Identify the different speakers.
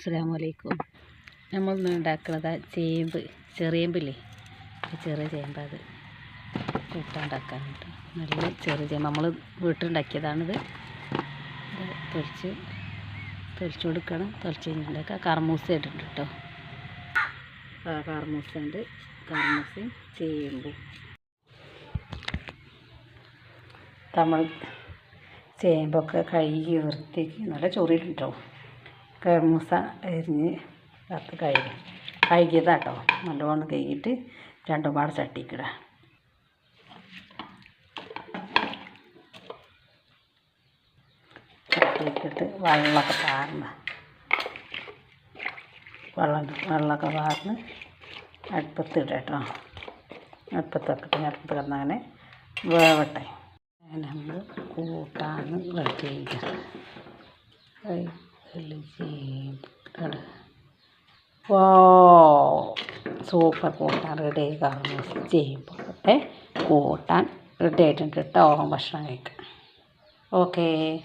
Speaker 1: അസ്സലാമു അലൈക്കും നമ്മൾ ഇന്ന് ഉണ്ടാക്കുന്നത് ചേമ്പ് ചെറിയേമ്പില്ലേ? ചെറിയ ചേമ്പ് അത് കൂട്ടാണ്ടാക്കാൻ കേട്ടോ. നല്ല ചെറിയ ചേമ്പ്. നമ്മൾ വീട്ടിലുണ്ടാക്കിയതാണിത്. ഇത് തൊലിച്ച് തൊലിച്ച് കൊടുക്കണം. തൊലിച്ച് കഴിഞ്ഞിട്ടുണ്ടാക്കുക കർമൂസ ഇട്ടിട്ടുണ്ട് കേട്ടോ. കർമൂസ ഉണ്ട് കർമൂസയും ചേമ്പും. നമ്മൾ ചേമ്പൊക്കെ കഴുകി വൃത്തിക്ക് നല്ല ചൊറിയിട്ടോ കർമൂസ എരിഞ്ഞ് കത്ത് കഴുകി. കഴുകിയതാട്ടോ. നല്ലോണം കഴുകിയിട്ട് രണ്ടും പാട് ചട്ടിക്കിട. ചട്ടിക്കിട്ട് വെള്ളമൊക്കെ പാർന്ന്. വെള്ളം വെള്ളമൊക്കെ പാർന്ന് അടുപ്പത്തിട കേട്ടോ അടുപ്പത്ത് ഇട്ട് അടുപ്പത്ത് കിടന്നങ്ങനെ വേവട്ടെ. അങ്ങനെ നമ്മൾ കൂട്ടാന്ന് കഴിഞ്ഞാൽ ചെയ്ത് വാ സൂപ്പർ. കൂട്ടാൻ റെഡി ആയി കാണുന്നു ചെയ്യുമ്പോൾ കൂട്ടാൻ റെഡി ആയിട്ടുണ്ട് കേട്ടോ. ഭക്ഷണം കഴിക്കാൻ. ഓക്കേ